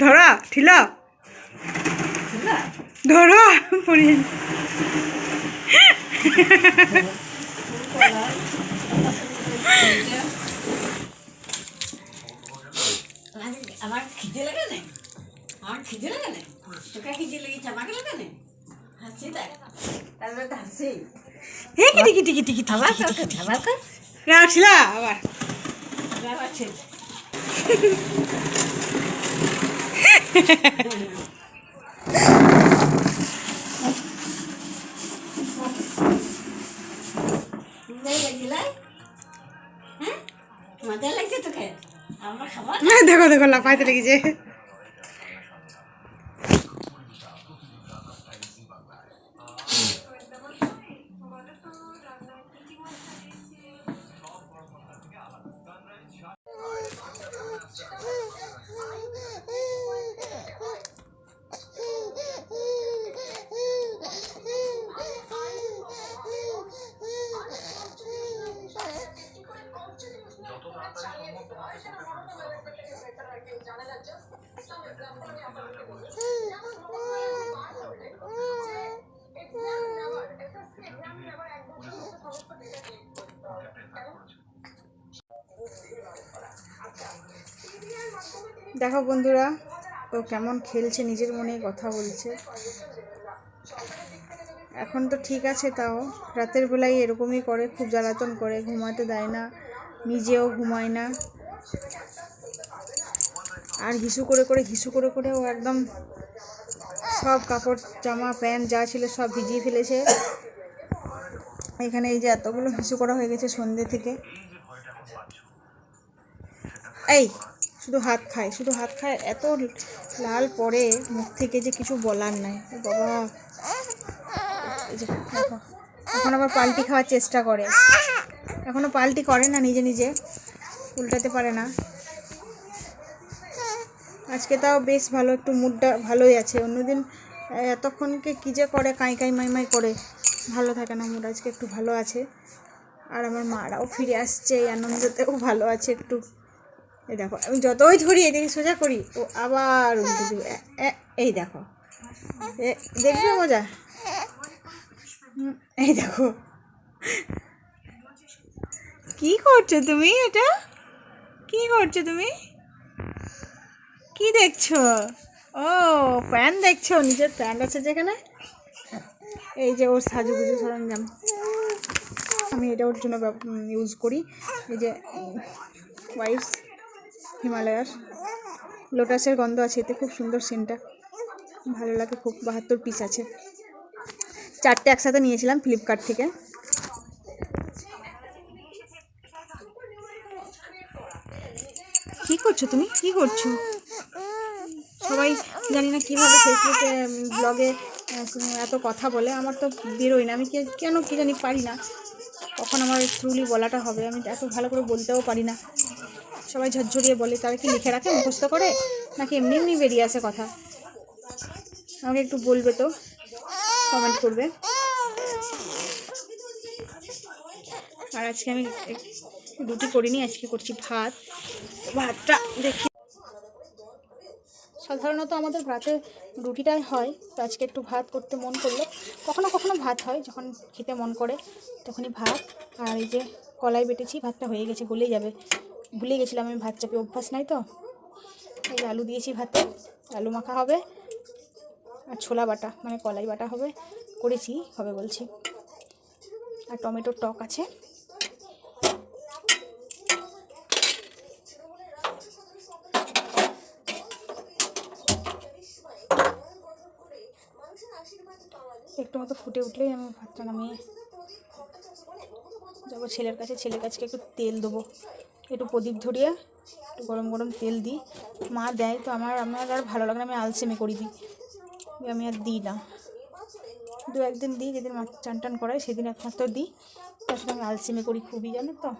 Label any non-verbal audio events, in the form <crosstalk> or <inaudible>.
ধরা ঠিলা ধরা পড়িয়ে আমার খিদে লাগে না? আমার খিদে লাগে না? তোকে খিদে লেগেছে আমাকে লাগে না? হাসি দেখ। তারপরে হাসি। হে আবার কর আবার কর রাখছিলা আবার। আবার ছেড়ে <laughs> দেখো দেখো লাফাইতে লেগেছে। দেখো বন্ধুরা, ও কেমন খেলছে, নিজের মনে কথা বলছে। এখন তো ঠিক আছে তাও, রাতের বেলায় এরকমই করে, খুব জ্বালাতন করে, ঘুমাতে দেয় না। নিজেও ঘুমায় না। আর হিসু করে করে, হিসু করে করে ও একদম সব কাপড়, জামা, প্যান্ট যা ছিল সব ভিজিয়ে ফেলেছে। এখানে এই যে এতগুলো হিসু করা হয়ে গেছে সন্ধ্যে থেকে। এই, শুধু হাত খায়, শুধু হাত খায়, এত লাল পরে মুখ থেকে যে কিছু বলার নাই। বাবা। এখন আবার পাল্টি খাওয়ার চেষ্টা করে। এখনও পাল্টি করে না নিজে নিজে। উল্টাতে পারে না। আজকে তাও বেশ ভালো, একটু মুডটা ভালোই আছে। অন্যদিন এতক্ষণকে কী যে করে, কাঁই কাঁই মাই মাই করে। ভালো থাকে না মুড আজকে একটু ভালো আছে। আর আমার মারাও ফিরে আসছে, এই আনন্দতেও ভালো আছে একটু। এই দেখো, আমি যতই ধরি, এদিকে সোজা করি, ও আবার উল্টে দিবে। এই দেখো। দেখবে মজা? এই দেখো। কি করছ তুমি এটা? কি করছ তুমি? কি দেখছ? ও, প্যান্ট দেখছ? নিজের প্যান্ট আছে যেখানে এই যে ওর সাজুগুজু সরঞ্জাম। আমি এটা ওর জন্য ইউজ করি। এই যে ওয়াইফস হিমালয়ার। লোটাসের গন্ধ আছে এতে, খুব সুন্দর সেন্টটা ভালো লাগে, খুব বাহাত্তর পিস আছে। চারটে একসাথে নিয়েছিলাম ফ্লিপকার্ট থেকে। করছ তুমি? কি করছ? সবাই জানি না কীভাবে ফেসবুকে ব্লগে এত কথা বলে। আমার তো বেরোয় না। আমি কেন কী জানি পারি না। কখন আমার ট্রুলি বলাটা হবে? আমি এত ভালো করে বলতেও পারি না। সবাই ঝরঝরিয়ে বলে, তারা কি লিখে রাখে, মুখস্থ করে? নাকি এমনি এমনি বেরিয়ে আসে কথা? আমাকে একটু বলবে তো? কমেন্ট করবে? আর আজকে আমি রুটি করিনি, আজকে করছি ভাত। ভাতটা দেখি। সাধারণত আমাদের রাতে রুটিটাই হয়, তো আজকে একটু ভাত করতে মন করল। কখনো কখনো ভাত হয়, যখন খেতে মন করে, তখনই ভাত। আর এই যে কলাই বেটেছি, ভাতটা হয়ে গেছে, গলেই যাবে। ভুলে গেছিলাম আমি ভাত চাপে অভ্যাস নাই তো? এই আলু দিয়েছি ভাতে, আলু মাখা হবে, আর ছোলা বাটা মানে কলাই বাটা হবে, করেছি, হবে বলছি। আর টমেটোর টক আছে। একটু মতো ফুটে উঠলেই আমি ভাতটা নামিয়ে যাব ছেলের কাছে। ছেলের কাছে একটু তেল দেবো। একটু প্রদীপ ধরিয়ে একটু গরম গরম তেল দিই। মা দেয় তো আমার আমার আর ভালো লাগে না, আমি আলসেমি করি দিই। আমি আর দিই না। দু একদিন দিই, যেদিন মা চান টান করায় সেদিন একমাত্র দিই। তার সাথে আমি আলসেমি করি খুবই, জানো তো?